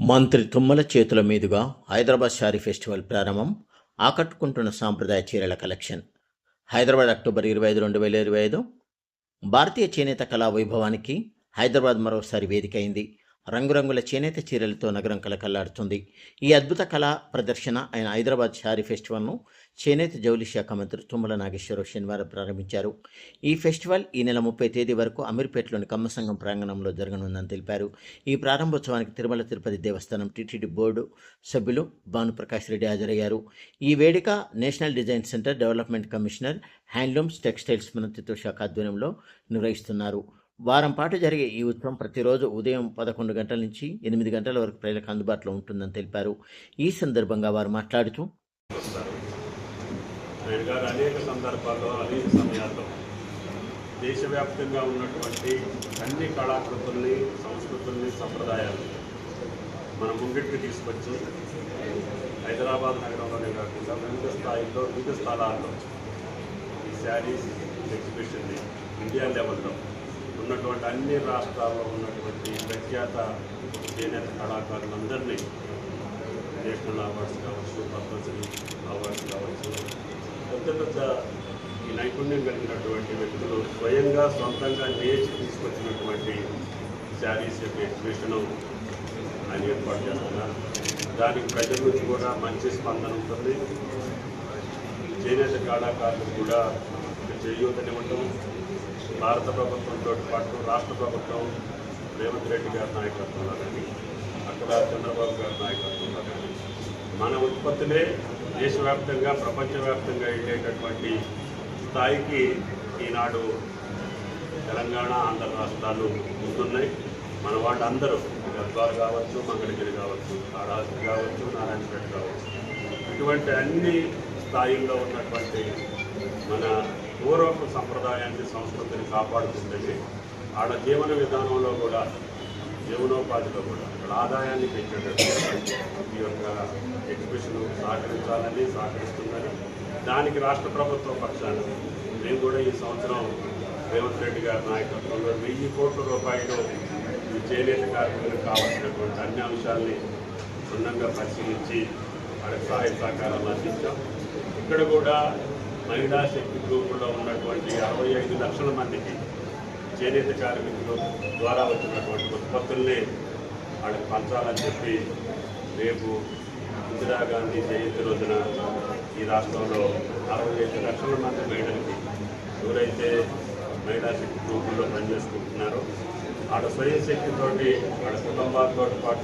మంత్రి తుమ్మల చేతుల మీదుగా హైదరాబాద్ శారీ ఫెస్టివల్ ప్రారంభం ఆకట్టుకుంటున్న సాంప్రదాయ చీరల కలెక్షన్. హైదరాబాద్ అక్టోబర్ ఇరవై ఐదు రెండు వేల ఇరవై ఐదు. భారతీయ చేనేత కళా వైభవానికి హైదరాబాద్ మరోసారి వేదికైంది అయింది. రంగురంగుల చేనేత చీరలతో నగరం కలకల్లాడుతుంది ఈ అద్భుత కళా ప్రదర్శన అయిన హైదరాబాద్ షారీ ఫెస్టివల్ను చేనేత జౌలి శాఖ మంత్రి తుమ్మల నాగేశ్వరరావు శనివారం ప్రారంభించారు. ఈ ఫెస్టివల్ ఈ నెల ముప్పై తేదీ వరకు అమీర్పేటలోని కమ్మసంఘం ప్రాంగణంలో జరగనుందని తెలిపారు. ఈ ప్రారంభోత్సవానికి తిరుమల తిరుపతి దేవస్థానం టీటీడీ బోర్డు సభ్యులు భానుప్రకాష్ రెడ్డి హాజరయ్యారు. ఈ వేడుక national design centre development commissioner handlooms textiles మంత్రిత్వ శాఖ ఆధ్వర్యంలో నిర్వహిస్తున్నారు. వారం పాటు జరిగే ఈ ఉత్సవం ప్రతిరోజు ఉదయం పదకొండు గంటల నుంచి ఎనిమిది గంటల వరకు ప్రజలకు అందుబాటులో ఉంటుందని తెలిపారు. ఈ సందర్భంగా వారు మాట్లాడుతూ అనేక సందర్భాల్లో అనేక సమయాల్లో దేశవ్యాప్తంగా ఉన్నటువంటి అన్ని కళాకృతుల్ని సంస్కృతుల్ని సంప్రదాయాలు మన ముంగిటికి తీసుకొచ్చి హైదరాబాద్ నగరంలోనే కాకుండా వివిధ స్థాయిల్లో వివిధ స్థలాల్లో ఈ శారీస్ ఎగ్జిబిషన్ని ఇండియా లెవెల్లో ఉన్నటువంటి అన్ని రాష్ట్రాల్లో ఉన్నటువంటి ప్రఖ్యాత చేనేత కళాకారులందరినీ నేషనల్ అవార్డ్స్ కావచ్చు పద్మశ్రీ అవార్డ్స్ కావచ్చు పెద్ద పెద్ద ఈ నైపుణ్యం కలిగినటువంటి వ్యక్తులు స్వయంగా సొంతంగా నేర్చి తీసుకొచ్చినటువంటి శారీస్ యొక్క ఎగ్జిబిషను ఆయన ఏర్పాటు చేస్తున్నారు. దానికి ప్రజల నుంచి కూడా మంచి స్పందన ఉంటుంది. చేనేత కళాకారులు కూడా చేయూతనివ్వటం భారత ప్రభుత్వంతో పాటు రాష్ట్ర ప్రభుత్వం రేవంత్ రెడ్డి గారి నాయకత్వంలో కానీ అక్కడ చంద్రబాబు గారి నాయకత్వంలో కానీ మన ఉత్పత్తులే దేశవ్యాప్తంగా ప్రపంచవ్యాప్తంగా వెళ్ళేటటువంటి స్థాయికి ఈనాడు తెలంగాణ ఆంధ్ర రాష్ట్రాలు ముందున్నాయి. మన వాళ్ళందరూ గద్వాల్ కావచ్చు మంగళగిరి కావచ్చు కాళహస్తి కావచ్చు నారాయణపేట కావచ్చు ఇటువంటి అన్ని స్థాయిల్లో ఉన్నటువంటి మన పూర్వపు సంప్రదాయాన్ని సంస్కృతిని కాపాడుతుందని ఆడ జీవన విధానంలో కూడా జీవనోపాధిలో కూడా అక్కడ ఆదాయాన్ని పెంచేటట్టు ఈ యొక్క ఎగ్జిబిషన్ సహకరించాలని సహకరిస్తుందని దానికి రాష్ట్ర ప్రభుత్వ పక్షాన మేము కూడా ఈ సంవత్సరం రేవంత్ రెడ్డి గారి నాయకత్వంలో వెయ్యి కోట్ల రూపాయలు ఈ చేనేత కార్మికులకు కావాల్సినటువంటి అన్ని అంశాలని క్షుణ్ణంగా పరిశీలించి వాళ్ళకి సహాయ సహకారాలు అందించాం. ఇక్కడ కూడా మహిళా శక్తి గ్రూపుల్లో ఉన్నటువంటి అరవై ఐదు లక్షల మందికి చేనేత కార్మికులు ద్వారా వచ్చినటువంటి ఉత్పత్తుల్ని వాళ్ళకి పంచాలని చెప్పి రేపు ఇందిరాగాంధీ జయంతి రోజున ఈ రాష్ట్రంలో అరవై ఐదు లక్షల మంది మహిళలకి ఎవరైతే మహిళా శక్తి గ్రూపుల్లో పనిచేసుకుంటున్నారో ఆడ స్వయం శక్తితోటి ఆడ కుటుంబాలతో పాటు